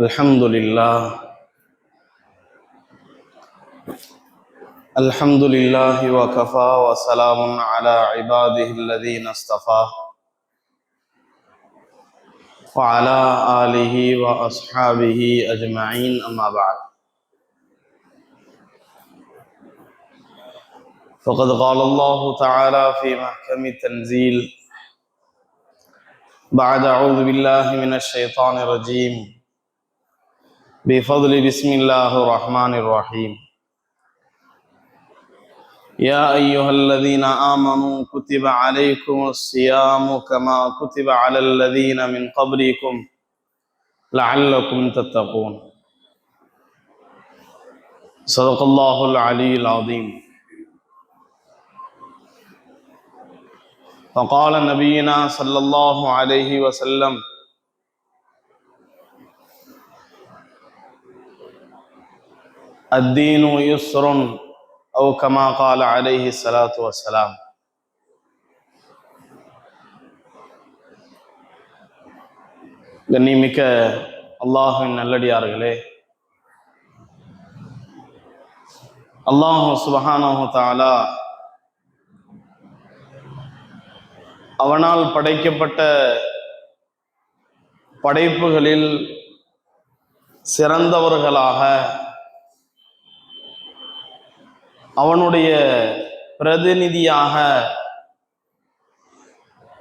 الحمد لله. الحمد لله وكفى وسلام على عباده الذين اصطفى. وعلى آله وأصحابه أجمعين أما بعد. فقد قال الله تعالى في محكم التنزيل بعد أعوذ بالله من الشيطان الرجيم. بفضل بسم الله الرحمن الرحيم. يا أيها الذين آمنوا كتب عليكم الصيام كما كتب على الذين من قبلكم لعلكم تتقون. صدق الله العلي العظيم. فقال نبينا صلى الله عليه وسلم الدين يسر أو كما قال عليه الصلاة والسلام கண்ணிமிக்க அல்லாஹின் நல்லடியார்களே அல்லாஹு சுபஹானஹு தஆலா அவனால் படைக்கப்பட்ட படைப்புகளில் சிறந்தவர்களாக அவனுடைய பிரதிநிதியாக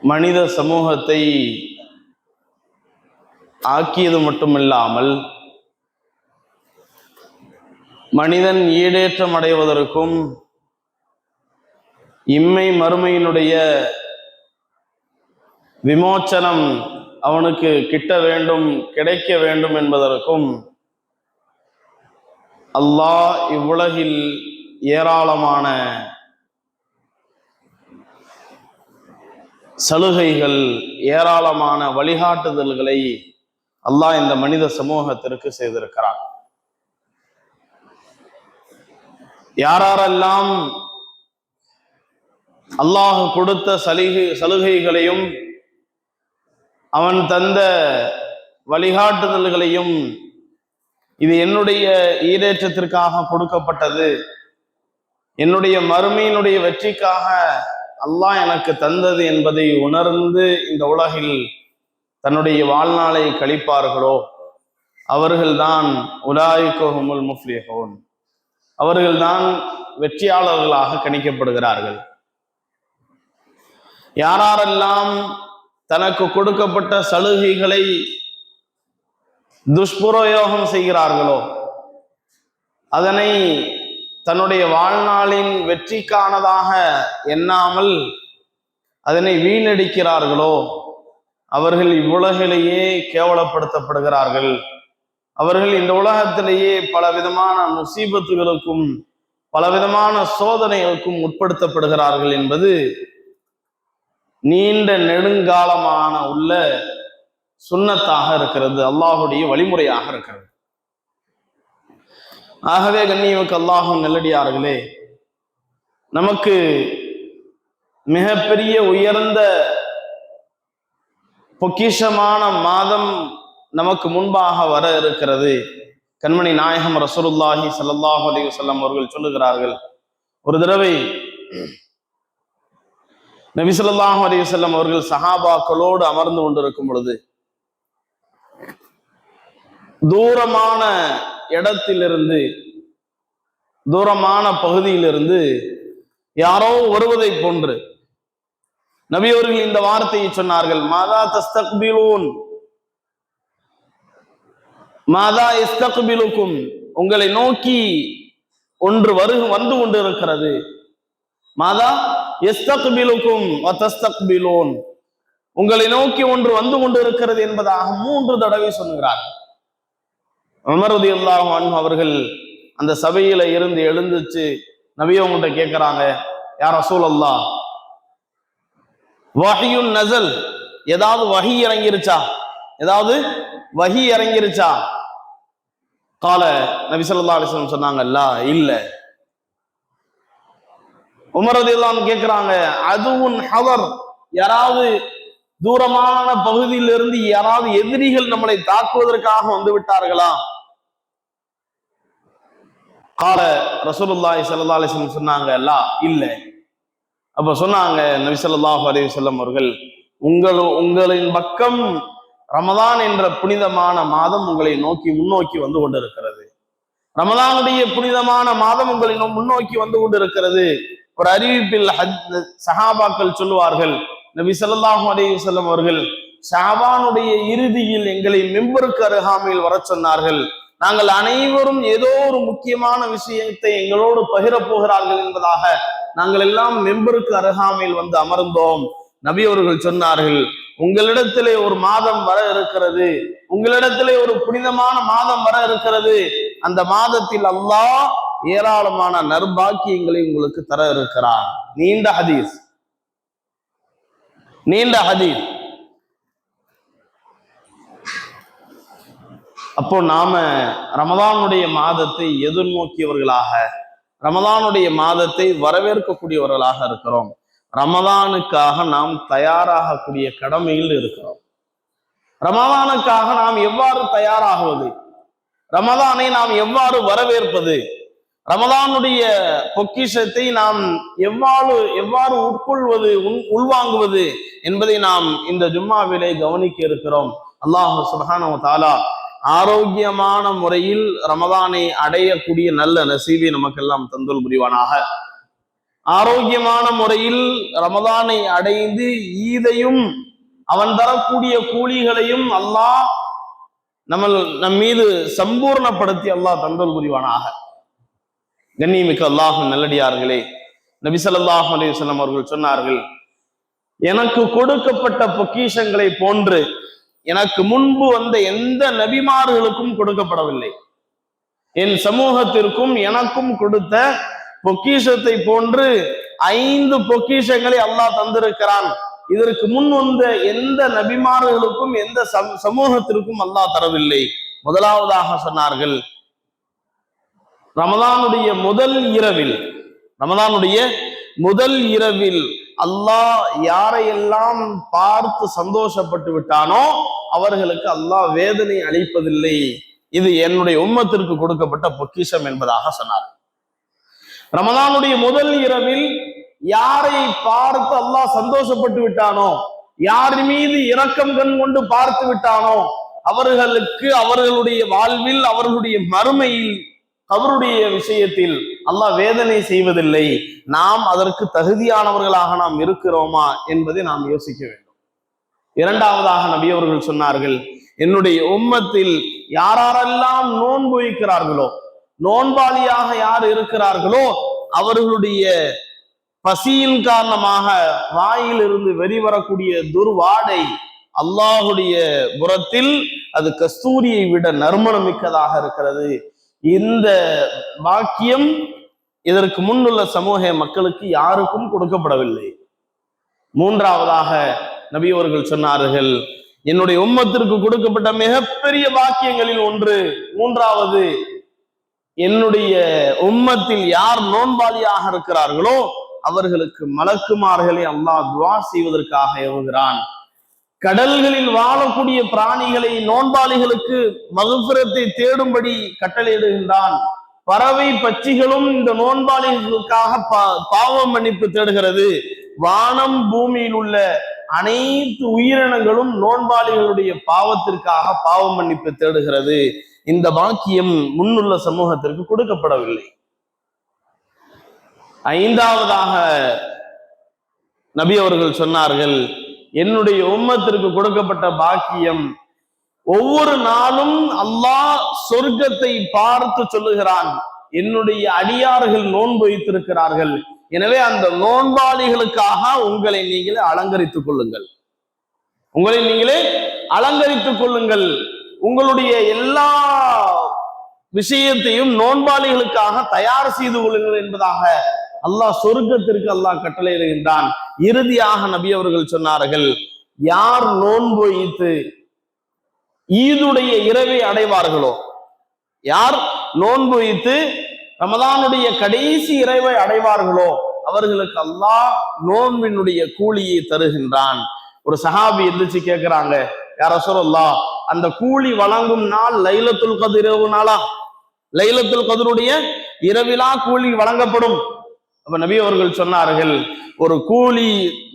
மனித சமூகத்தை ஆக்கியது மட்டுமில்லாமல் மனிதன் ஈடேற்றம் அடைவதற்கும் இம்மை மறுமையினுடைய விமோச்சனம் அவனுக்கு கிட்ட வேண்டும் கிடைக்க வேண்டும் என்பதற்கும் அல்லாஹ் இவ்வுலகில் ஏராளமான சலுகைகள் ஏராளமான வழிகாட்டுதல்களை அல்லாஹ் இந்த மனித சமூகத்திற்கு செய்திருக்கிறான். யாரெல்லாம் அல்லாஹ் கொடுத்த சலுகை சலுகைகளையும் அவன் தந்த வழிகாட்டுதல்களையும் இது என்னுடைய ஈடேற்றத்திற்காக கொடுக்கப்பட்டது. என்னுடைய மறுமையினுடைய வெற்றிக்காக அல்லாஹ் எனக்கு தந்தது என்பதை உணர்ந்து இந்த உலகில் தன்னுடைய வாழ்நாளை கழிப்பார்களோ? அவர்கள்தான் உலாய்கோஹமுல் முஃப்லிஹோன். அவர்கள்தான் வெற்றியாளர்களாக கணிக்கப்படுகிறார்கள். யாரெல்லாம் தனக்கு கொடுக்கப்பட்ட சலுகைகளை துஷ்பிரயோகம் செய்கிறார்களோ அதனை தன்னுடைய வாழ்நாளின் வெற்றிக்கானதாக எண்ணாமல் அதனை வீணடிக்கிறார்களோ? அவர்கள் இவ்வுலகிலேயே கேவலப்படுத்தப்படுகிறார்கள். அவர்கள் இந்த உலகத்திலேயே பல விதமான முசீபத்துகளுக்கும் பலவிதமான சோதனைகளுக்கும் உட்படுத்தப்படுகிறார்கள் என்பது நீண்ட நெடுங்காலமான உள்ள சுண்ணத்தாக இருக்கிறது. அல்லாஹுடைய வழிமுறையாக இருக்கிறது. ஆகவே கண்ணியமுக்கு அல்லாஹும் நெல்லடியார்களே நமக்கு மிகப்பெரிய உயர்ந்த பொக்கிஷமான மாதம் நமக்கு முன்பாக வர இருக்கிறது. கண்மணி நாயகம் ரசூலுல்லாஹி சல்லாஹ் அலி வஸல்லம் அவர்கள் சொல்லுகிறார்கள் ஒரு தடவை நபி ஸல்லல்லாஹு அலைஹி அவர்கள் சஹாபாக்களோடு அமர்ந்து கொண்டிருக்கும் பொழுது தூரமான இடத்திலிருந்து தூரமான பகுதியிலிருந்து யாரோ வருவதை போன்று நபியோர்கள் இந்த வார்த்தையை சொன்னார்கள். மாதா தஸ்தக்பிலூன் மாதா இஸ்தக்பிலுக்கும் உங்களை நோக்கி ஒன்று வரு வந்து கொண்டு இருக்கிறது மாதா எஸ்தக்பிலுக்கும் தஸ்தக்பிலூன் உங்களை நோக்கி ஒன்று வந்து கொண்டு இருக்கிறது என்பதாக மூன்று தடவை சொல்லுகிறார் உமரது அல்லாஹ் அவர்கள் அந்த சபையில இருந்து எழுந்துச்சு. நபிய உங்கள்கிட்ட கேட்கிறாங்க யார் ரசூல் அல்லா வஹியுன் நசல் ஏதாவது வகி இறங்கிருச்சா? ஏதாவது வகி இறங்கிருச்சா? கால நபி சொல்லா அலிஸ்லம் சொன்னாங்கல்ல இல்ல. உமரது எல்லாம் கேட்கிறாங்க அதுவும் ஹவர் யாராவது தூரமான பகுதியிலிருந்து யாராவது எதிரிகள் நம்மளை தாக்குவதற்காக வந்து விட்டார்களா? கால ரசூலுல்லாஹி சல்லா அலைஹி சொன்னாங்க லா இல்ல. அப்ப சொன்னாங்க நபி ஸல்லல்லாஹு அலைஹி அவர்கள் உங்கள் உங்களின் பக்கம் ரமதான் என்ற புனிதமான மாதம் உங்களை நோக்கி முன்னோக்கி வந்து கொண்டிருக்கிறது. ரமதானுடைய புனிதமான மாதம் உங்களை நோ- முன்னோக்கி வந்து கொண்டிருக்கிறது. ஒரு அறிவிப்பில் சஹாபாக்கள் சொல்லுவார்கள் நபி சொல்லாஹு அலிவசல்லம் அவர்கள் ஷாபானுடைய இறுதியில் எங்களை மெம்பருக்கு அருகாமையில் வரச் சொன்னார்கள். நாங்கள் அனைவரும் ஏதோ ஒரு முக்கியமான விஷயத்தை எங்களோடு பகிரப் போகிறார்கள் என்பதாக நாங்கள் எல்லாம் மெம்பருக்கு அருகாமையில் வந்து அமர்ந்தோம். நபி அவர்கள் சொன்னார்கள் உங்களிடத்திலே ஒரு மாதம் வர இருக்கிறது உங்களிடத்திலே ஒரு புனிதமான மாதம் வர இருக்கிறது. அந்த மாதத்தில் அல்லாஹ் ஏராளமான நற்பாக்கியங்களை உங்களுக்கு தர இருக்கிறார் நீண்ட ஹதீஸ். நீண்ட ஹதீஸ். அப்போ நாம ரமதானுடைய மாதத்தை எதிர்நோக்கியவர்களாக ரமதானுடைய மாதத்தை வரவேற்கக்கூடியவர்களாக இருக்கிறோம். ரமதானுக்காக நாம் தயாராகக்கூடிய கடமையில் இருக்கிறோம். ரமதானுக்காக நாம் எவ்வாறு தயாராகுவது? ரமதானை நாம் எவ்வாறு வரவேற்பது? ரமதானுடைய பொக்கிஷத்தை நாம் எவ்வாறு எவ்வாறு உட்கொள்வது உள்- உள்வாங்குவது என்பதை நாம் இந்த ஜும்மாவிலே கவனிக்க இருக்கிறோம். அல்லாஹ் சுப்ஹானஹு வ ஆரோக்கியமான முறையில் ரமதானை அடையக்கூடிய நல்ல நசீவை நமக்கெல்லாம் தந்தோல் புரிவானாக. ஆரோக்கியமான முறையில் ரமதானை அடைந்து ஈதையும் அவன் தரக்கூடிய கூலிகளையும் அல்லாஹ் நம்ம நம் மீது சம்பூர்ணப்படுத்தி அல்லாஹ் தந்தல் புரிவானாக. கண்ணியமிக்க அல்லாஹ் நல்லடியார்களே நபி ஸல்லல்லாஹு அலைஹி அவர்கள் சொன்னார்கள் எனக்கு கொடுக்கப்பட்ட பொக்கிஷங்களை போன்று எனக்கு முன்பு வந்த எந்த நபிமார்களுக்கும் கொடுக்கப்படவில்லை. என் சமூகத்திற்கும் எனக்கும் கொடுத்த பொக்கிஷத்தை போன்று ஐந்து பொக்கிஷங்களை அல்லாஹ் தந்திருக்கிறான். இதற்கு முன் வந்த எந்த நபிமார்களுக்கும் எந்த சமூகத்திற்கும் அல்லாஹ் தரவில்லை. முதலாவதாக சொன்னார்கள் ரமதானுடைய முதல் இரவில் ரமதானுடைய முதல் இரவில் அல்லாஹ் யாரையெல்லாம் பார்த்து சந்தோஷப்பட்டு விட்டானோ அவர்களுக்கு அல்லாஹ் வேதனை அளிப்பதில்லை. இது என்னுடைய உம்மத்திற்கு கொடுக்கப்பட்ட பொக்கிஷம் என்பதாக சொன்னார். ரமதானுடைய முதல் இரவில் யாரை பார்த்து அல்லாஹ் சந்தோஷப்பட்டு விட்டானோ யார் மீது இரக்கம் கண் கொண்டு பார்த்து விட்டானோ அவர்களுக்கு அவர்களுடைய வாழ்வில் அவர்களுடைய மறுமையில் அவருடைய விஷயத்தில் அல்லாஹ் வேதனை செய்வதில்லை. நாம் அதற்கு தகுதியானவர்களாக நாம் இருக்கிறோமா என்பதை நாம் யோசிக்க வேண்டும். இரண்டாவதாக நபி அவர்கள் சொன்னார்கள் என்னுடைய உம்மத்தில் யாரெல்லாம் நோன்பு வைக்கிறார்களோ நோன்பாளியாக யார் இருக்கிறார்களோ அவர்களுடைய பசியின் காரணமாக வாயிலிருந்து வெளிவரக்கூடிய துர்வாடை அல்லாஹுடைய புறத்தில் அது கஸ்தூரியை விட நறுமணம் மிக்கதாக இருக்கிறது. இந்த வாக்கியம் இதற்கு முன்னுள்ள சமூக மக்களுக்கு யாருக்கும் கொடுக்கப்படவில்லை. மூன்றாவதாக நபி அவர்கள் சொன்னார்கள் என்னுடைய உம்மத்திற்கு கொடுக்கப்பட்ட மிகப்பெரிய வாக்கியங்களில் ஒன்று மூன்றாவது என்னுடைய உம்மத்தில் யார் நோன்பாளியாக இருக்கிறார்களோ அவர்களுக்கு மலக்குமார்களை அல்லாஹ் துவா செய்வதற்காக ஏவுகிறான் கடல்களில் வாழக்கூடிய பிராணிகளை நோன்பாளிகளுக்கு மகுபுரத்தை தேடும்படி கட்டளையிடுகின்றான். பறவை பட்சிகளும் இந்த நோன்பாளிகளுக்காக பா- மன்னிப்பு தேடுகிறது. வானம் பூமியில் உள்ள அனைத்து உயிரினங்களும் நோன்பாளிகளுடைய பாவத்திற்காக பாவ மன்னிப்பு தேடுகிறது. இந்த வாக்கியம் முன்னுள்ள சமூகத்திற்கு கொடுக்கப்படவில்லை. ஐந்தாவதாக நபி அவர்கள் சொன்னார்கள் என்னுடைய உம்மத்திற்கு கொடுக்கப்பட்ட பாக்கியம். ஒவ்வொரு நாளும் அல்லாஹ் சொர்க்கத்தை பார்த்து சொல்லுகிறான். என்னுடைய அடியார்கள் நோன்பு வைத்திருக்கிறார்கள். எனவே அந்த நோன்பாளிகளுக்காக உங்களை நீங்களே அலங்கரித்துக் கொள்ளுங்கள். உங்களை நீங்களே அலங்கரித்துக் கொள்ளுங்கள். உங்களுடைய எல்லா விஷயத்தையும் நோன்பாளிகளுக்காக தயார் செய்து கொள்ளுங்கள் என்பதாக அல்லாஹ் சொர்க்கத்திற்கு அல்லாஹ் கட்டளையிடுகின்றான். இறுதியாக நபி அவர்கள் சொன்னார்கள் யார் நோன்பு ஈத்து ஈதுடைய இரவை அடைவார்களோ யார் நோன்பு வைத்து ரமதானுடைய கடைசி இறைவை அடைவார்களோ அவர்களுக்கு அல்லாஹ் நோன்பினுடைய கூலியை தருகின்றான். ஒரு சஹாபி எந்திரிச்சு கேட்கிறாங்க யார சொல்லா அந்த கூலி வழங்கும் நாள் லைலத்துல் கதிர் இரவு நாளா? லைலத்துல் கதிருடைய இரவிலா கூலி வழங்கப்படும்? அப்ப நபி அவர்கள் சொன்னார்கள் ஒரு கூலி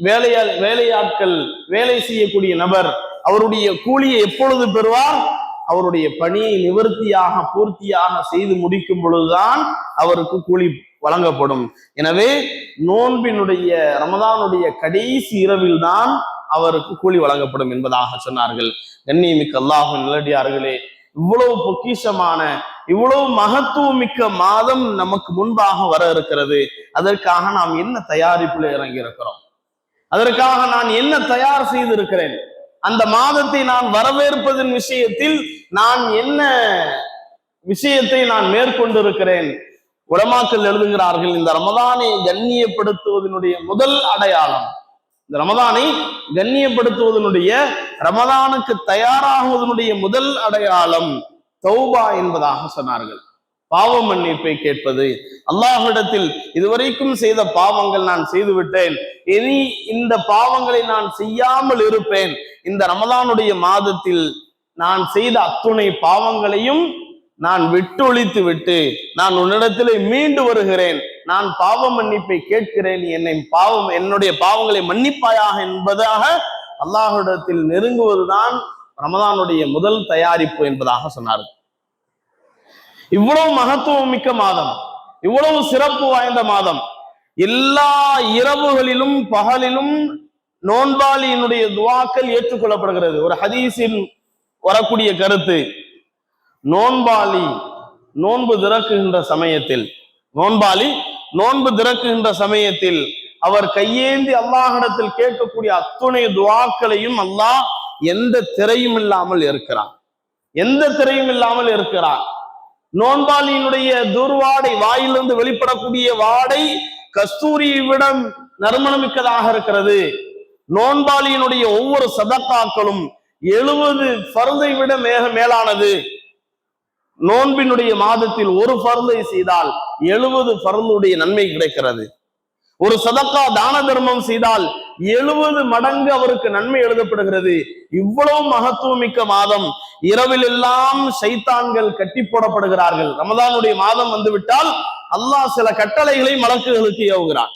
வேலையா வேலையாட்கள் வேலை செய்யக்கூடிய நபர் அவருடைய கூலியை எப்பொழுது பெறுவார்? அவருடைய பணியை நிவர்த்தியாக பூர்த்தியாக செய்து முடிக்கும் பொழுதுதான் அவருக்கு கூலி வழங்கப்படும். எனவே நோன்பினுடைய ரமதானுடைய கடைசி இரவில் தான் அவருக்கு கூலி வழங்கப்படும் என்பதாக சொன்னார்கள். கண்ணியமிக்க அல்லாஹ் நிலடியார்களே இவ்வளவு பொக்கிஷமான இவ்வளவு மகத்துவம் மிக்க மாதம் நமக்கு முன்பாக வர இருக்கிறது. அதற்காக நாம் என்ன தயாரிப்புல இறங்கி இருக்கிறோம் அதற்காக நான் என்ன தயார் செய்திருக்கிறேன்? அந்த மாதத்தை நான் வரவேற்பதன் விஷயத்தில் நான் என்ன விஷயத்தை நான் மேற்கொண்டிருக்கிறேன்? உலமாக்கள் எழுதுகிறார்கள் இந்த ரமதானை கண்ணியப்படுத்துவதனுடைய முதல் அடையாளம் இந்த ரமதானை கண்ணியப்படுத்துவதனுடைய ரமதானுக்கு தயாராகுவதனுடைய முதல் அடையாளம் தௌபா என்பதாக சொன்னார்கள். பாவ மன்னிப்பை கேட்பது. அல்லாஹ்விடத்தில் இதுவரைக்கும் செய்த பாவங்கள் நான் செய்துவிட்டேன். இனி இந்த பாவங்களை நான் செய்யாமல் இருப்பேன். இந்த ரமதானுடைய மாதத்தில் நான் செய்த அத்துணை பாவங்களையும் நான் விட்டொழித்து விட்டு நான் உன்னிடத்திலே மீண்டு வருகிறேன். நான் பாவ மன்னிப்பை கேட்கிறேன் என்னை பாவம் என்னுடைய பாவங்களை மன்னிப்பாயாக என்பதாக அல்லாஹ்விடத்தில் நெருங்குவதுதான் ரமதானுடைய முதல் தயாரிப்பு என்பதாக சொன்னார் இவ்வளவு மகத்துவம் மிக்க மாதம் இவ்வளவு சிறப்பு வாய்ந்த மாதம் எல்லா இரவுகளிலும் பகலிலும் நோன்பாளியினுடைய துவாக்கள் ஏற்றுக்கொள்ளப்படுகிறது. ஒரு ஹதீஸில் வரக்கூடிய கருத்து நோன்பாளி நோன்பு திறக்குகின்ற சமயத்தில் நோன்பாளி நோன்பு திறக்குகின்ற சமயத்தில் அவர் கையேந்தி அல்லாஹிடத்தில் கேட்கக்கூடிய அத்துணை துவாக்களையும் அல்லாஹ் எந்த திரையும் இல்லாமல் இருக்கிறான் எந்த திரையும் இல்லாமல் இருக்கிறான் நோன்பாளியினுடைய துர்வாடை வாயிலிருந்து வெளிப்படக்கூடிய வாடை கஸ்தூரியை விட நறுமணமிக்கதாக இருக்கிறது. நோன்பாளியினுடைய ஒவ்வொரு சதக்காக்களும் எழுபது பருந்தை விட மேக மேலானது. நோன்பினுடைய மாதத்தில் ஒரு பருந்தை செய்தால் எழுபது பருந்துடைய நன்மை கிடைக்கிறது. ஒரு சதக்கா தான தர்மம் செய்தால் எழுபது மடங்கு அவருக்கு நன்மை எழுதப்படுகிறது. இவ்வளவு மகத்துவமிக்க மாதம் இரவில் எல்லாம் சைத்தான்கள் கட்டி போடப்படுகிறார்கள் ரமதானுடைய மாதம் வந்துவிட்டால் அல்லாஹ் சில கட்டளைகளை மலக்குகளுக்கு ஏவுகிறான்.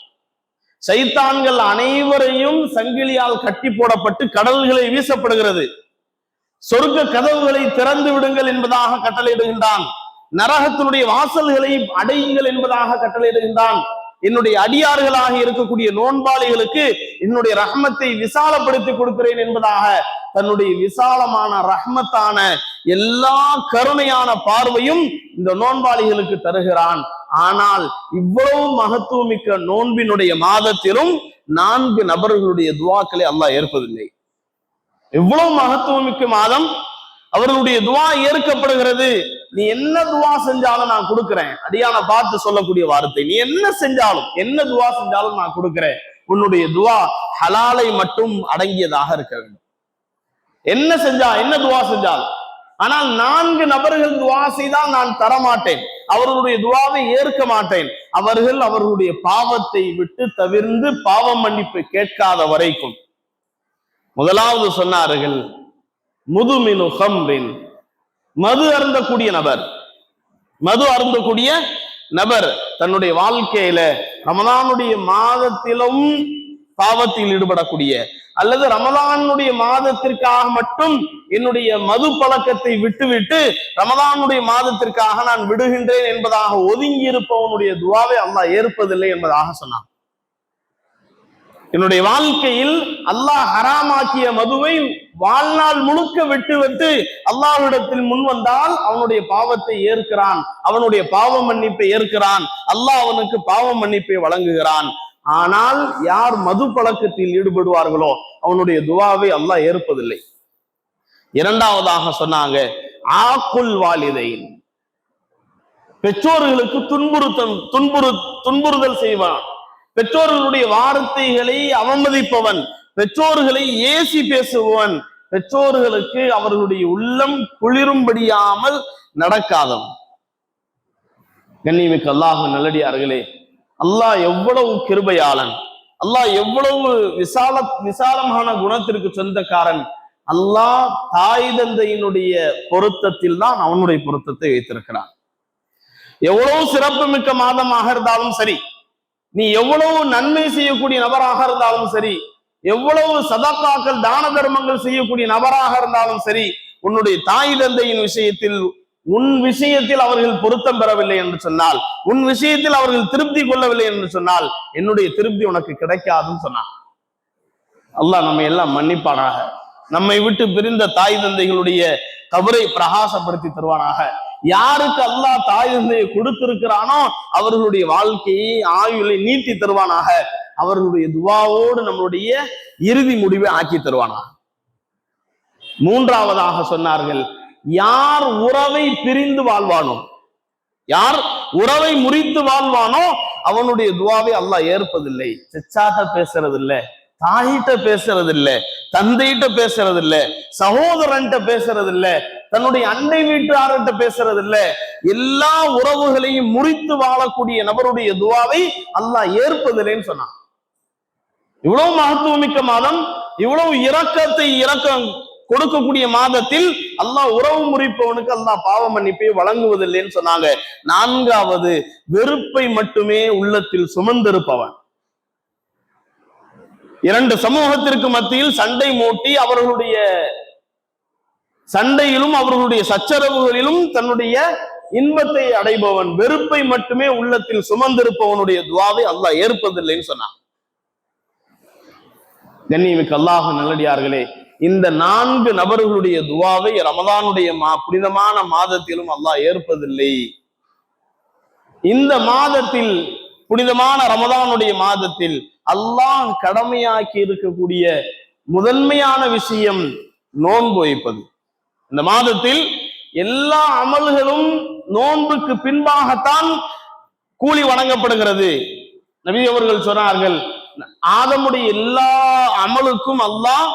சைத்தான்கள் அனைவரையும் சங்கிலியால் கட்டி போடப்பட்டு கடல்களை வீசப்படுகிறது. சொர்க்க கதவுகளை திறந்து விடுங்கள் என்பதாக கட்டளையிடுகின்றான். நரகத்தினுடைய வாசல்களை அடையுங்கள் என்பதாக கட்டளையிடுகின்றான். என்னுடைய அடியார்களாக இருக்கக்கூடிய நோன்பாளிகளுக்கு என்னுடைய ரஹ்மத்தை விசாலப்படுத்தி கொடுக்கிறேன் என்பதாக தன்னுடைய விசாலமான ரஹ்மத்தான எல்லா கருணையான பார்வையும் இந்த நோன்பாளிகளுக்கு தருகிறான். ஆனால் இவ்வளவு மகத்துவமிக்க நோன்பினுடைய மாதத்திலும் நான்கு நபர்களுடைய துவாக்களை அல்லாஹ் ஏற்பதில்லை. எவ்வளவு மகத்துவமிக்க மாதம்? அவர்களுடைய துவா ஏற்கப்படுகிறது. நீ என்ன துவா செஞ்சாலும் நான் கொடுக்கிறேன். அடியான பார்த்து சொல்லக்கூடிய வார்த்தை. நீ என்ன செஞ்சாலும் என்ன துவா செஞ்சாலும் நான் கொடுக்கிறேன். உன்னுடைய துவா ஹலாலை மட்டும் அடங்கியதாக இருக்க வேண்டும். என்ன செஞ்சா என்ன துவா செஞ்சாலும். ஆனால் நான்கு நபர்கள் துவா செய்தால் நான் தரமாட்டேன். அவர்களுடைய துவாவை ஏற்க மாட்டேன். அவர்கள் அவர்களுடைய பாவத்தை விட்டு தவிர்ந்து பாவ மன்னிப்பு கேட்காத வரைக்கும். முதலாவது சொன்னார்கள் முதுமினு ஹம்ரின் மது அருந்தக்கூடிய நபர். மது அருந்தக்கூடிய நபர் தன்னுடைய வாழ்க்கையில ரமதானுடைய மாதத்திலும் பாவத்தில் ஈடுபடக்கூடிய அல்லது ரமதானுடைய மாதத்திற்காக மட்டும் என்னுடைய மது பழக்கத்தை விட்டுவிட்டு ரமதானுடைய மாதத்திற்காக நான் விடுகின்றேன் என்பதாக ஒதுங்கி இருப்பவனுடைய துவாவை அல்லாஹ் ஏற்பதில்லை என்பதாக சொன்னான். என்னுடைய வாழ்க்கையில் அல்லாஹ் ஹராமாக்கிய மதுவை வாழ்நாள் முழுக்க விட்டு விட்டு அல்லாஹ்விடத்தில் முன் வந்தால் அவனுடைய பாவத்தை ஏற்கிறான். அவனுடைய பாவ மன்னிப்பை ஏற்கிறான். அல்லாஹ் அவனுக்கு பாவ மன்னிப்பை வழங்குகிறான். ஆனால் யார் மது பழக்கத்தில் ஈடுபடுவார்களோ அவனுடைய துவாவை அல்லாஹ் ஏற்பதில்லை. இரண்டாவதாக சொன்னாங்க ஆக்குல் வாலிதை பெற்றோர்களுக்கு துன்புறுத்தல் துன்புறு துன்புறுதல் செய்வான். பெற்றோர்களுடைய வார்த்தைகளை அவமதிப்பவன் பெற்றோர்களை ஏசி பேசுபவன் பெற்றோர்களுக்கு அவர்களுடைய உள்ளம் குளிரும்படியாமல் நடக்காதவன். கண்ணியமிக்க அல்லாஹ் நல்லடியார்களே அல்லாஹ் எவ்வளவு கிருபையாளன் அல்லாஹ் எவ்வளவு விசால விசாலமான குணத்திற்கு சொந்தக்காரன் அல்லாஹ் தாய் தந்தையினுடைய பொருத்தத்தில் தான் அவனுடைய பொருத்தத்தை வைத்திருக்கிறான். எவ்வளவு சிறப்பு மிக்க மாதமாக இருந்தாலும் சரி நீ எவ்வளவு நன்மை செய்யக்கூடிய நபராக இருந்தாலும் சரி எவ்வளவு சதக்காக்கள் தான தர்மங்கள் செய்யக்கூடிய நபராக இருந்தாலும் சரி உன்னுடைய தாய் தந்தையின் விஷயத்தில் உன் விஷயத்தில் அவர்கள் பொருத்தம் பெறவில்லை என்று சொன்னால் உன் விஷயத்தில் அவர்கள் திருப்தி கொள்ளவில்லை என்று சொன்னால் என்னுடைய திருப்தி உனக்கு கிடைக்காதுன்னு சொன்னான். அல்லாஹ் நம்ம எல்லாம் மன்னிப்பானாக. நம்மை விட்டு பிரிந்த தாய் தந்தைகளுடைய கபரை பிரகாசப்படுத்தி தருவானாக. யாருக்கு அல்லாஹ் தாய் தந்தையை கொடுத்திருக்கிறானோ அவர்களுடைய வாழ்க்கையை ஆயுளை நீட்டி தருவானாக. அவர்களுடைய துவாவோடு நம்மளுடைய இறுதி முடிவை ஆக்கி தருவானாக. மூன்றாவதாக சொன்னார்கள் யார் உறவை பிரிந்து வாழ்வானோ யார் உறவை முறித்து வாழ்வானோ அவனுடைய துவாவை அல்லாஹ் ஏற்பதில்லை. செச்சாட்ட பேசுறது தாயிட்ட பேசுறது இல்ல தந்தையிட்ட பேசுறது இல்ல சகோதரன்ட்ட பேசுறது இல்ல தன்னுடைய அண்டை வீட்டார்கிட்ட பேசுறது இல்ல எல்லா உறவுகளையும் முறித்து வாழக்கூடிய நபருடைய துவாவை அல்லாஹ் ஏற்பதில்லைன்னு சொன்னான். இவ்வளவு மகத்துவமிக்க மாதம் இவ்வளவு இரக்கத்தை இரக்கம் கொடுக்கக்கூடிய மாதத்தில் அல்லாஹ் உறவு முறிப்பவனுக்கு அல்லாஹ் பாவ மன்னிப்பை வழங்குவதில்லைன்னு சொன்னாங்க. நான்காவது வெறுப்பை மட்டுமே உள்ளத்தில் சுமந்திருப்பவன். இரண்டு சமூகத்திற்கு மத்தியில் சண்டை மூட்டி அவர்களுடைய சண்டையிலும் அவர்களுடைய சச்சரவுகளிலும் தன்னுடைய இன்பத்தை அடைபவன் வெறுப்பை மட்டுமே உள்ளத்தில் சுமந்திருப்பவனுடைய துவாவை அல்லாஹ் ஏற்பதில்லைன்னு சொன்னான். கண்ணியமிக்கு அல்லாஹ் நல்லடியார்களே இந்த நான்கு நபர்களுடைய துவாவை ரமதானுடைய மா புனிதமான மாதத்திலும் அல்லாஹ் ஏற்பதில்லை. இந்த மாதத்தில் புனிதமான ரமதானுடைய மாதத்தில் அல்லாஹ் கடமையாக்கி இருக்கக்கூடிய முதன்மையான விஷயம் நோன்பு வைப்பது. இந்த மாதத்தில் எல்லா அமல்களும் நோன்புக்கு பின்பாகத்தான் கூலி வழங்கப்படுகிறது. நபி அவர்கள் சொன்னார்கள் ஆதமுடைய எல்லா அமலுக்கும் அல்லாஹ்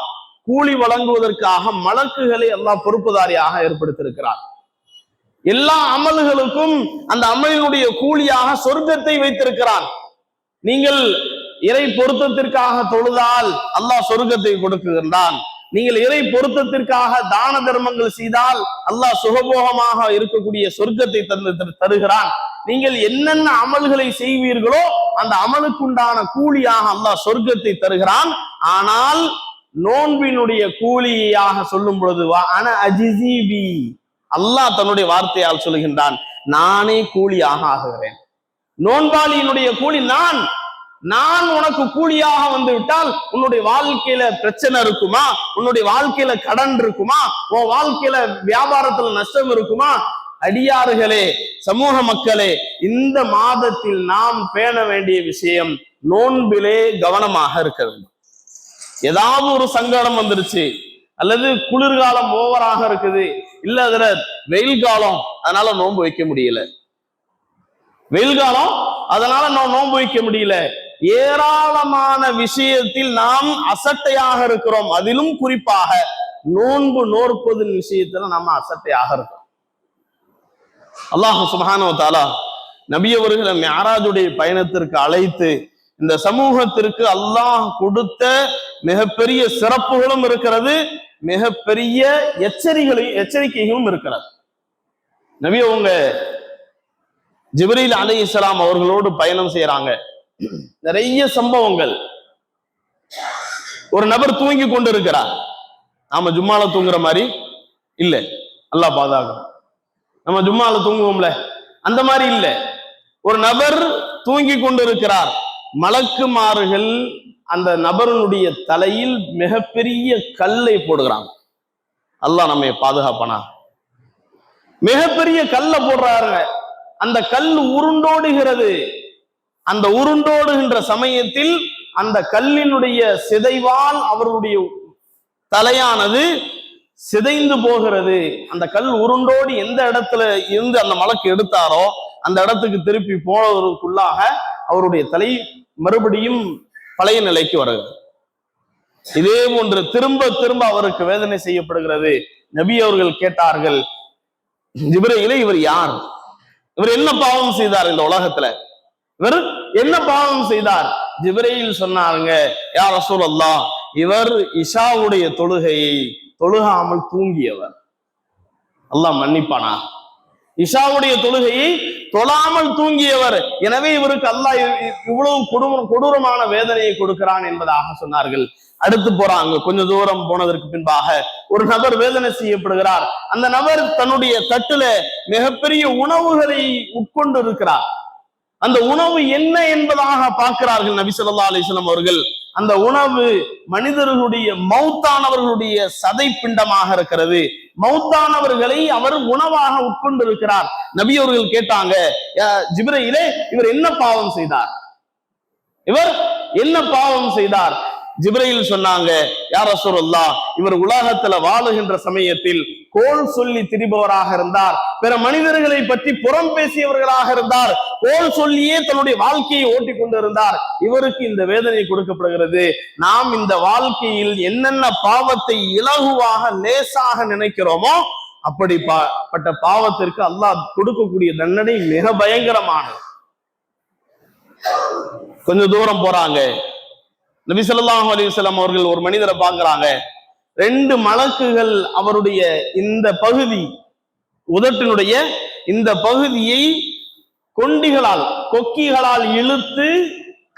கூலி வழங்குவதற்காக மலக்குகளை எல்லாம் பொறுப்புதாரியாக ஏற்படுத்தியிருக்கிறார். எல்லா அமல்களுக்கும் அந்த அமலினுடைய கூலியாக சொர்க்கத்தை வைத்திருக்கிறான். நீங்கள் இறை பொருத்தத்திற்காக தொழுதால் அல்லாஹ் சொர்க்கத்தை கொடுக்குகின்றான் நீங்கள் இறை பொருத்தத்திற்காக தான தர்மங்கள் செய்தால் அல்லாஹ் சுகபோகமாக இருக்கக்கூடிய சொர்க்கத்தை தந்து தரு- தருகிறான். நீங்கள் என்னென்ன அமல்களை செய்வீர்களோ அந்த அமலுக்குண்டான கூலியாக அல்லாஹ் சொர்க்கத்தை தருகிறான். ஆனால் நோன்பினுடைய கூலியாக சொல்லும் பொழுது வா அன அஜிசிபி அல்லாஹ் தன்னுடைய வார்த்தையால் சொல்லுகின்றான் நானே கூலியாக ஆகுகிறேன். நோன்பாளியினுடைய கூலி நான். நான் உனக்கு கூலியாக வந்து விட்டால் உன்னுடைய வாழ்க்கையில பிரச்சனை இருக்குமா? உன்னுடைய வாழ்க்கையில கடன் இருக்குமா? உன் வாழ்க்கையில வியாபாரத்துல நஷ்டம் இருக்குமா? அடியாறுகளே சமூக மக்களே இந்த மாதத்தில் நாம் பேண வேண்டிய விஷயம் நோன்பிலே கவனமாக இருக்க வேண்டும். ஏதாவது ஒரு சங்கடம் வந்துருச்சு அல்லது குளிர்காலம் ஓவராக இருக்குது இல்ல அதுல வெயில் காலம் அதனால நோன்பு வைக்க முடியல. வெயில் காலம் அதனால நோன்பு வைக்க முடியல. ஏராளமான விஷயத்தில் நாம் அசட்டையாக இருக்கிறோம். அதிலும் குறிப்பாக நோன்பு நோற்பதின் விஷயத்துல நம்ம அசட்டையாக இருக்கிறோம் அல்லாஹ் சுபானோ தாலா நபியவர்களை மியாராஜுடைய பயணத்திற்கு அழைத்து இந்த சமூகத்திற்கு அல்லாஹ் கொடுத்த மிகப்பெரிய சிறப்புகளும் இருக்கிறது மிகப்பெரிய எச்சரிகளை எச்சரிக்கைகளும் இருக்கிறது. நபி அவங்க ஜிப்ரீல் அலி இஸ்லாம் அவர்களோடு பயணம் செய்யறாங்க நிறைய சம்பவங்கள். ஒரு நபர் தூங்கி கொண்டு இருக்கிறார் நாம ஜும்மால தூங்குற மாதிரி இல்ல. அல்லாஹ் பாதாகும் நம்ம ஜும்மால தூங்குவோம்ல. அந்த மாதிரி இல்ல. ஒரு நபர் தூங்கி கொண்டு இருக்கிறார் மலக்குமாறுகள் அந்த நபருடைய தலையில் மிகப்பெரிய கல்லை போடுகிறாங்க. அல்லாஹ் நம்மை பாதுகாப்பனா? மிகப்பெரிய கல்லை போடுறாருங்க. அந்த கல் உருண்டோடுகிறது. அந்த உருண்டோடுகின்ற சமயத்தில் அந்த கல்லினுடைய சிதைவால் அவருடைய தலையானது சிதைந்து போகிறது. அந்த கல் உருண்டோடி எந்த இடத்துல இருந்து அந்த மலக்கு எடுத்தாரோ அந்த இடத்துக்கு திருப்பி போனதற்குள்ளாக அவருடைய தலை மறுபடியும் பழைய நிலைக்கு வருகிறது. இதே போன்று திரும்ப திரும்ப அவருக்கு வேதனை செய்யப்படுகிறது. நபி அவர்கள் கேட்டார்கள் ஜிப்ரீலே இவர் யார்? இவர் என்ன பாவம் செய்தார் இந்த உலகத்துல? இவர் என்ன பாவம் செய்தார்? ஜிப்ரையில் சொன்னாருங்க யார் அல்லா இவர் இஷாவுடைய தொழுகையை தொழுகாமல் தூங்கியவர். அல்லாஹ் மன்னிப்பானா இஷாவுடைய தொழுகையை தொழாமல் தூங்கியவர். எனவே இவருக்கு அல்லாஹ் இவ்- இவ்வளவு கொடூர கொடூரமான வேதனையை கொடுக்கிறான் என்பதாக சொன்னார்கள். அடுத்து போறாங்க கொஞ்ச தூரம் போனதற்கு பின்பாக ஒரு நபர் வேதனை செய்யப்படுகிறார். அந்த நபர் தன்னுடைய தட்டுல மிகப்பெரிய உணவுகளை உட்கொண்டு இருக்கிறார் அந்த உணவு என்ன என்பதாக பார்க்கிறார்கள் நபி சொல்லா அலிஸ்லாம் அவர்கள். அந்த உணவு மனிதர்களுடைய மௌத்தானவர்களுடைய சதை பிண்டமாக இருக்கிறது. மௌத்தானவர்களை அவர் உணவாக உட்கொண்டு இருக்கிறார் கேட்டாங்க ஜிப்ரையிலே இவர் என்ன பாவம் செய்தார்? இவர் என்ன பாவம் செய்தார்? ஜிப்ரையில் சொன்னாங்க யார் ரசூலுல்லாஹ் இவர் உலகத்துல வாழுகின்ற சமயத்தில் கோல் சொல்லி திரிபவராக இருந்தார். பிற மனிதர்களை பற்றி புறம் பேசியவர்களாக இருந்தார். கோல் சொல்லியே தன்னுடைய வாழ்க்கையை ஓட்டிக் கொண்டிருந்தார். இவருக்கு இந்த வேதனை கொடுக்கப்படுகிறது. நாம் இந்த வாழ்க்கையில் என்னென்ன பாவத்தை இலகுவாக லேசாக நினைக்கிறோமோ அப்படி பா- பட்ட பாவத்திற்கு அல்லாஹ் கொடுக்கக்கூடிய தண்டனை மிக பயங்கரமானது. கொஞ்சம் தூரம் போறாங்க. நபி சொல்லாஹ் அலைஹி அவர்கள் ஒரு மனிதரை பார்க்கறாங்க. ரெண்டு மலக்குகள் அவருடைய இந்த பகுதி உதட்டினுடைய இந்த பகுதியை கொண்டிகளால் கொக்கிகளால் இழுத்து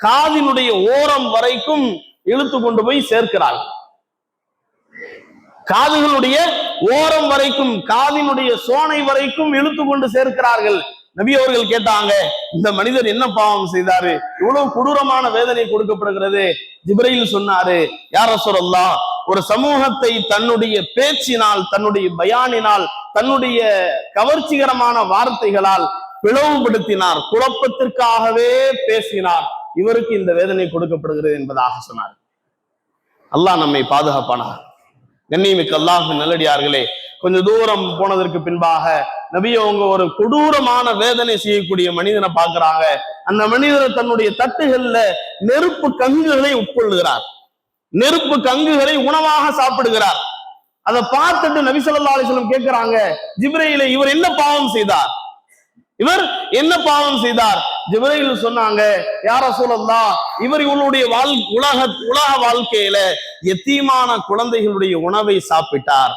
காதினுடைய ஓரம் வரைக்கும் இழுத்து கொண்டு போய் சேர்க்கிறாள் காதுகளுடைய ஓரம் வரைக்கும் காதினுடைய சோனை வரைக்கும் இழுத்து கொண்டு சேர்க்கிறார்கள். நபி அவர்கள் கேட்டாங்க இந்த மனிதர் என்ன பாவம் செய்தாரு? இவ்வளவு கொடூரமான வேதனை கொடுக்கப்படுகிறது. ஜிப்ரையில் சொன்னாரு யார சொல்லலாம் ஒரு சமூகத்தை தன்னுடைய பேச்சினால் தன்னுடைய பயானினால் தன்னுடைய கவர்ச்சிகரமான வார்த்தைகளால் பிளவுபடுத்தினார் குழப்பத்திற்காகவே பேசினார். இவருக்கு இந்த வேதனை கொடுக்கப்படுகிறது என்பதாக சொன்னார். அல்லாஹ் நம்மை பாதுகாப்பானார் கண்ணியமிக்க அல்லாஹ் நல்லடியார்களே கொஞ்சம் தூரம் போனதற்கு பின்பாக நபி அவங்க ஒரு கொடூரமான வேதனை செய்யக்கூடிய மனிதனை பார்க்கிறாங்க. அந்த மனிதர் தன்னுடைய தட்டுகள்ல நெருப்பு கங்குகளை உட்கொள்ளுகிறார். நெருப்பு கங்குகளை உணவாக சாப்பிடுகிறார். அதை பார்த்துட்டு நபி சொல்லா அலிஸ்லம் கேட்கிறாங்க ஜிப்ரையில இவர் என்ன பாவம் செய்தார்? இவர் என்ன பாவம் செய்தார்? ஜிப்ரையில் சொன்னாங்க யார சூழல்லா இவர் இவருடைய வாழ் உலக உலக வாழ்க்கையில எத்தீமான குழந்தைகளுடைய உணவை சாப்பிட்டார்.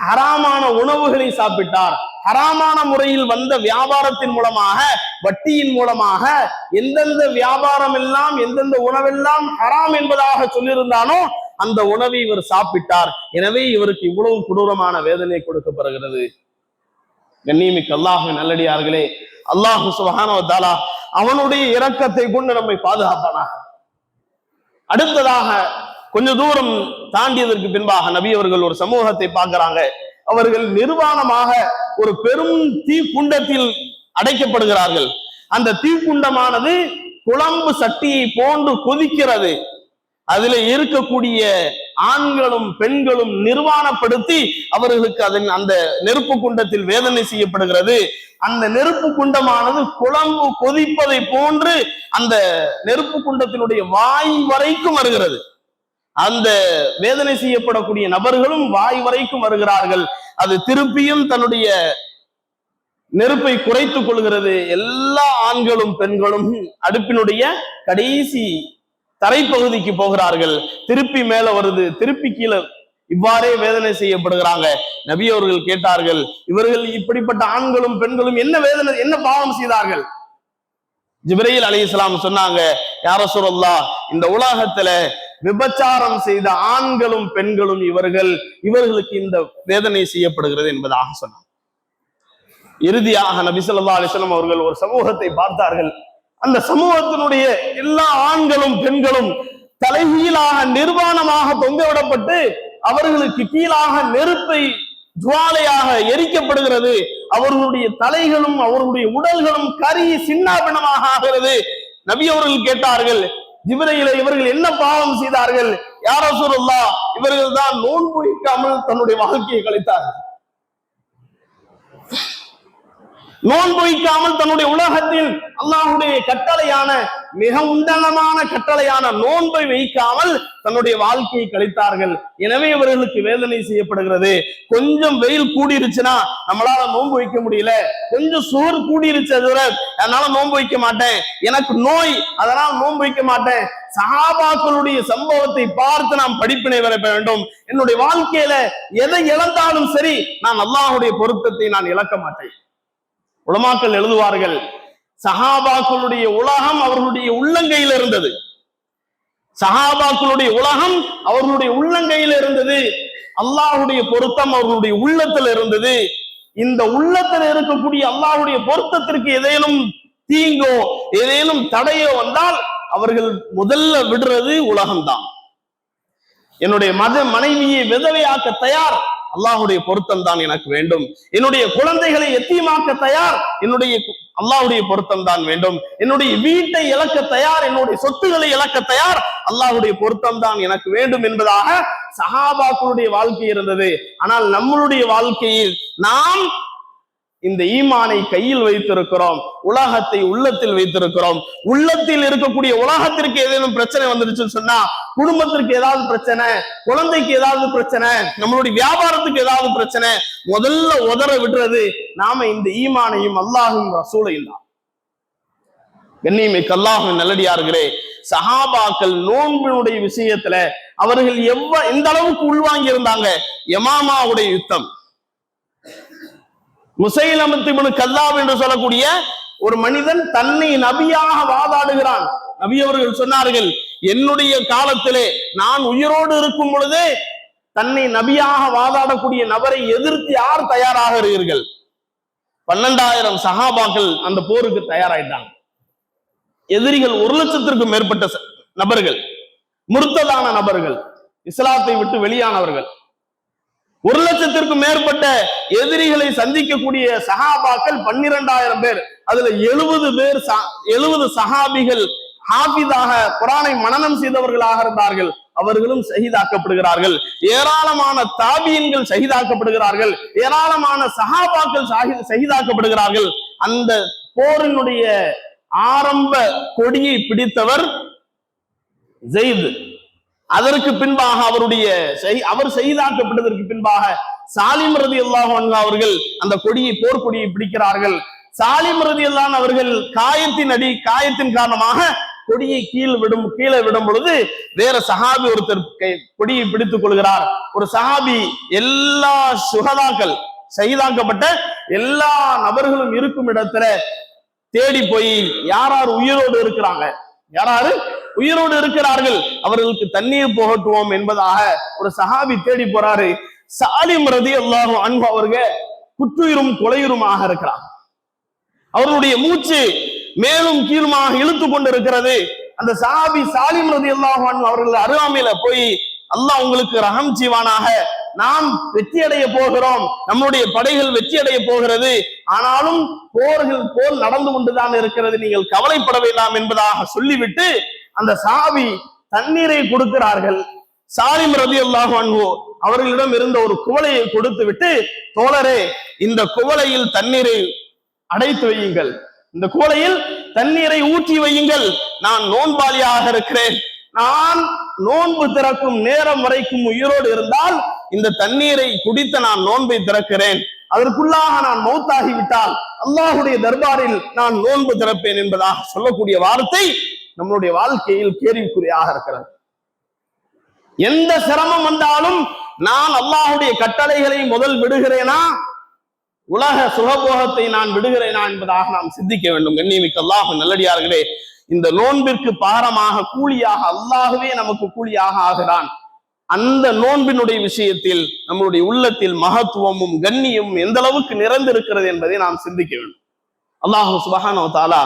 ஹராமான உணவுகளை சாப்பிட்டார். ஹராமான முறையில் வந்த வியாபாரத்தின் மூலமாக வட்டியின் மூலமாக எந்தெந்த வியாபாரம் எல்லாம் எந்தெந்த உணவெல்லாம் ஹராம் என்பதாக சொல்லியிருந்தானோ அந்த உணவை இவர் சாப்பிட்டார். எனவே இவருக்கு இவ்வளவு கொடூரமான வேதனை கொடுக்கப்படுகிறது. கண்ணியமிக்கு அல்லாஹ் நல்லடியார்களே அல்லாஹு சுபஹானஹு தாலா அவனுடைய இரக்கத்தை கொண்டு நம்மை பாதுகாப்பானாக. அடுத்ததாக கொஞ்ச தூரம் தாண்டியதற்கு பின்பாக நபி அவர்கள் ஒரு சமூகத்தை பார்க்கிறாங்க. அவர்கள் நிர்வாணமாக ஒரு பெரும் தீக்குண்டத்தில் அடைக்கப்படுகிறார்கள். அந்த தீக்குண்டமானது குழம்பு சட்டியை போன்று கொதிக்கிறது. அதுல இருக்கக்கூடிய ஆண்களும் பெண்களும் நிர்வாணப்படுத்தி அவர்களுக்கு அதன் அந்த நெருப்பு குண்டத்தில் வேதனை செய்யப்படுகிறது. அந்த நெருப்பு குண்டமானது குழம்பு கொதிப்பதை போன்று அந்த நெருப்பு குண்டத்தினுடைய வாய் வரைக்கும் வருகிறது. அந்த வேதனை செய்யப்படக்கூடிய நபர்களும் வாய் வரைக்கும் வருகிறார்கள். அது திருப்பியும் தன்னுடைய நெருப்பை குறைத்துக் கொள்கிறது. எல்லா ஆண்களும் பெண்களும் அடுப்பினுடைய கடைசி தரைப்பகுதிக்கு போகிறார்கள். திருப்பி மேல வருது. திருப்பி கீழே இவ்வாறே வேதனை செய்யப்படுகிறாங்க. நபி அவர்கள் கேட்டார்கள் இவர்கள் இப்படிப்பட்ட ஆண்களும் பெண்களும் என்ன வேதனை என்ன பாவம் செய்தார்கள்? ஜிப்ரையில் அலைஹிஸ்ஸலாம் சொன்னாங்க யார சொல்லா இந்த உலகத்துல விபச்சாரம் செய்த ஆண்களும் பெண்களும் இவர்கள் இவர்களுக்கு இந்த வேதனை செய்யப்படுகிறது என்பதாக சொன்னார் இறுதியாக நபி சொல்லா அலிஸ்லாம் அவர்கள் ஒரு சமூகத்தை பார்த்தார்கள். அந்த சமூகத்தினுடைய எல்லா ஆண்களும் பெண்களும் தலைகீழாக நிர்வாணமாக தொங்கவிடப்பட்டு அவர்களுக்கு கீழாக நெருப்பை ஜுவாலையாக எரிக்கப்படுகிறது. அவர்களுடைய தலைகளும் அவர்களுடைய உடல்களும் கரி சின்னாபினமாக ஆகிறது. நபி அவர்கள் கேட்டார்கள் ஜிபிரையில இவர்கள் என்ன பாவம் செய்தார்கள்? யார சொல்லா இவர்கள் தான் நோன்பு வைக்காமல் தன்னுடைய வாழ்க்கையை கழித்தார்கள். நோன்பு வைக்காமல் தன்னுடைய உலகத்தில் அல்லாஹுடைய கட்டளையான மிக உண்டனமான கட்டளையான நோன்பை வைக்காமல் தன்னுடைய வாழ்க்கையை கழித்தார்கள். எனவே இவர்களுக்கு வேதனை செய்யப்படுகிறது. கொஞ்சம் வெயில் கூடிருச்சுன்னா நம்மளால நோன்பு வைக்க முடியல. கொஞ்சம் சோறு கூடிருச்சு அதுவரை அதனால நோன்பு வைக்க மாட்டேன். எனக்கு நோய் அதனால நோன்பு வைக்க மாட்டேன். சஹாபாக்களுடைய சம்பவத்தை பார்த்து நாம் படிப்பினை வர வேண்டும். என்னுடைய வாழ்க்கையில எதை இழந்தாலும் சரி நான் அல்லாஹுடைய பொருத்தத்தை நான் இழக்க மாட்டேன். உலமாக்கள் எழுதுவார்கள் சஹாபாக்களுடைய உலகம் அவர்களுடைய உள்ளங்கையில் இருந்தது. சஹாபாக்களுடைய உலகம் அவர்களுடைய உள்ளங்கையில் இருந்தது. அல்லாஹுடைய பொருத்தம் அவர்களுடைய உள்ளத்தில் இருந்தது. இந்த உள்ளத்தில் இருக்கக்கூடிய அல்லாஹுடைய பொருத்தத்திற்கு ஏதேனும் தீங்கோ ஏதேனும் தடையோ வந்தால் அவர்கள் முதல்ல விடுறது உலகம்தான். என்னுடைய மத மனைவியை விதவையாக்க தயார். அல்லாஹுடைய பொருத்தம் தான் எனக்கு வேண்டும். என்னுடைய குழந்தைகளை எத்தியமாக்க தயார்? என்னுடைய அல்லாஹுடைய பொருத்தம் தான் வேண்டும். என்னுடைய வீட்டை இழக்க தயார்? என்னுடைய சொத்துக்களை இழக்க தயார்? அல்லாஹுடைய பொருத்தம் தான் எனக்கு வேண்டும் என்பதாக சஹாபாக்களுடைய வாழ்க்கை இருந்தது. ஆனால் நம்மளுடைய வாழ்க்கையில் நாம் இந்த ஈமானை கையில் வைத்திருக்கிறோம் உலகத்தை உள்ளத்தில் வைத்திருக்கிறோம். உள்ளத்தில் இருக்கக்கூடிய உலகத்திற்கு ஏதேனும் பிரச்சனை வந்துருச்சுன்னு சொன்னா குடும்பத்திற்கு ஏதாவது பிரச்சனை குழந்தைக்கு ஏதாவது பிரச்சனை நம்மளுடைய வியாபாரத்துக்கு ஏதாவது பிரச்சனை முதல்ல உதற விடுறது நாம இந்த ஈமானையும் அல்லாஹும் ரசூலையும் தான். கண்ணியமிக்க அல்லாஹும் நல்லடியார்களே சஹாபாக்கள் நோன்பினுடைய விஷயத்துல அவர்கள் எவ்வ எந்த அளவுக்கு உள்வாங்கி இருந்தாங்க யமாமாவுடைய யுத்தம். முசைலமத்து கல்லாப் என்று சொல்லக்கூடிய ஒரு மனிதன் தன்னை நபியாக வாதாடுகிறான். நபி அவர்கள் சொன்னார்கள் என்னுடைய காலத்திலே நான் உயிரோடு இருக்கும் பொழுதே தன்னை நபியாக வாதாடக்கூடிய நபரை எதிர்த்து யார் தயாராக இருக்கிறீர்கள்? பன்னெண்டாயிரம் சஹாபாக்கள் அந்த போருக்கு தயாராயிட்டாங்க. எதிரிகள் ஒரு லட்சத்திற்கும் மேற்பட்ட நபர்கள் முருத்ததான நபர்கள் இஸ்லாத்தை விட்டு வெளியானவர்கள். ஒரு லட்சத்திற்கும் மேற்பட்ட எதிரிகளை சந்திக்கக்கூடிய சஹாபாக்கள் பன்னிரெண்டாயிரம் பேர். அதுல எழுபது பேர் எழுபது சஹாபிகள் ஹாபிதாக குரானை மனனம் செய்தவர்களாக இருந்தார்கள். அவர்களும் சகிதாக்கப்படுகிறார்கள் ஏராளமான தாபியன்கள் சகிதாக்கப்படுகிறார்கள் ஏராளமான சஹாபாக்கள் சகிதாக்கப்படுகிறார்கள் அந்த போரினுடைய ஆரம்ப கொடியை பிடித்தவர் ஜெயித். அதற்கு பின்பாக அவருடைய அவர் செய்தாக்கப்பட்டதற்கு பின்பாக சாலிம் ரதி அல்லாஹ் அவர்கள் அந்த கொடியை போர்க்கொடியை பிடிக்கிறார்கள். சாலிம் ரதி அல்லான் அவர்கள் காயத்தின் அடி காயத்தின் காரணமாக கொடியை கீழ் விடும் கீழே விடும் பொழுது வேற சஹாபி ஒருத்தர் கை- கொடியை பிடித்துக் கொள்கிறார். ஒரு சஹாபி எல்லா சுகதாக்கள் சகிதாக்கப்பட்ட எல்லா நபர்களும் இருக்கும் இடத்துல தேடி போய் யார் யார் உயிரோடு இருக்கிறாங்க? யாராரு உயிரோடு இருக்கிறார்கள். அவர்களுக்கு தண்ணீர் புகட்டுவோம் என்பதாக ஒரு சஹாபி தேடி போறாரு. சாலிம் ரதி அல்லாஹு அன்பு அவர்க குற்றுயிரும் கொலையுருமாக இருக்கிறார். அவர்களுடைய மூச்சு மேலும் கீழுமாக இழுத்து கொண்டிருக்கிறது. அந்த சஹாபி சாலிம் ரதி அல்லாஹு அவர்கள் அருகாமையில போய் அல்லாஹ் உங்களுக்கு ரஹம் சீவானாக நாம் வெற்றி அடைய போகிறோம். நம்முடைய படைகள் வெற்றி அடைய போகிறது. ஆனாலும் போர்கள் போர் நடந்து கொண்டுதான் இருக்கிறது. நீங்கள் கவலைப்பட வேண்டாம் என்பதாக சொல்லிவிட்டு அந்த சாவி தண்ணீரை கொடுக்கிறார்கள். சாலிம் ரதி அல்லாஹ் அன்போ அவர்களிடம் இருந்த ஒரு குவளையை கொடுத்து விட்டு தோழரே இந்த குவளையில் தண்ணீரை அடைத்து வையுங்கள். இந்த குவளையில் தண்ணீரை ஊற்றி வையுங்கள். நான் நோன்பாளியாக இருக்கிறேன். நான் நோன்பு திறக்கும் நேரம் வரைக்கும் உயிரோடு இருந்தால் இந்த தண்ணீரை குடித்த நான் நோன்பை திறக்கிறேன். அதற்குள்ளாக நான் மௌத்தாகிவிட்டால் அல்லாஹுடைய தர்பாரில் நான் நோன்பு திறப்பேன் என்பதாக சொல்லக்கூடிய வார்த்தை நம்மளுடைய வாழ்க்கையில் கேள்விக்குறியாக இருக்கிறது. எந்த சிரமம் வந்தாலும் நான் அல்லாஹுடைய கட்டளைகளை முதல் விடுகிறேனா? உலக சுகபோகத்தை நான் விடுகிறேனா என்பதாக நாம் சிந்திக்க வேண்டும். கண்ணியமிக்க அல்லாஹ் நல்லடியார்களே இந்த நோன்பிற்கு பாரமாக கூலியாக அல்லாகவே நமக்கு கூலியாக ஆகிறான். அந்த நோன்பினுடைய விஷயத்தில் நம்மளுடைய உள்ளத்தில் மகத்துவமும் கண்ணியமும் எந்த அளவுக்கு நிறைந்திருக்கிறது என்பதை நாம் சிந்திக்க வேண்டும். அல்லாஹு சுபஹானோ தாலா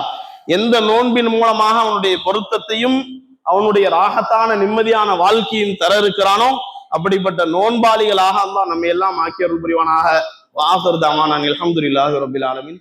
எந்த நோன்பின் மூலமாக அவனுடைய பொருத்தத்தையும் அவனுடைய ராகத்தான நிம்மதியான வாழ்க்கையும் தர இருக்கிறானோ அப்படிப்பட்ட நோன்பாளிகளாக அல்லாஹ் நம்ம எல்லாம் ஆக்கியருள் புரிவானாக. வாசர் தாமான் அல்ஹம்துலில்லாஹி ரபில் ஆலமீன்.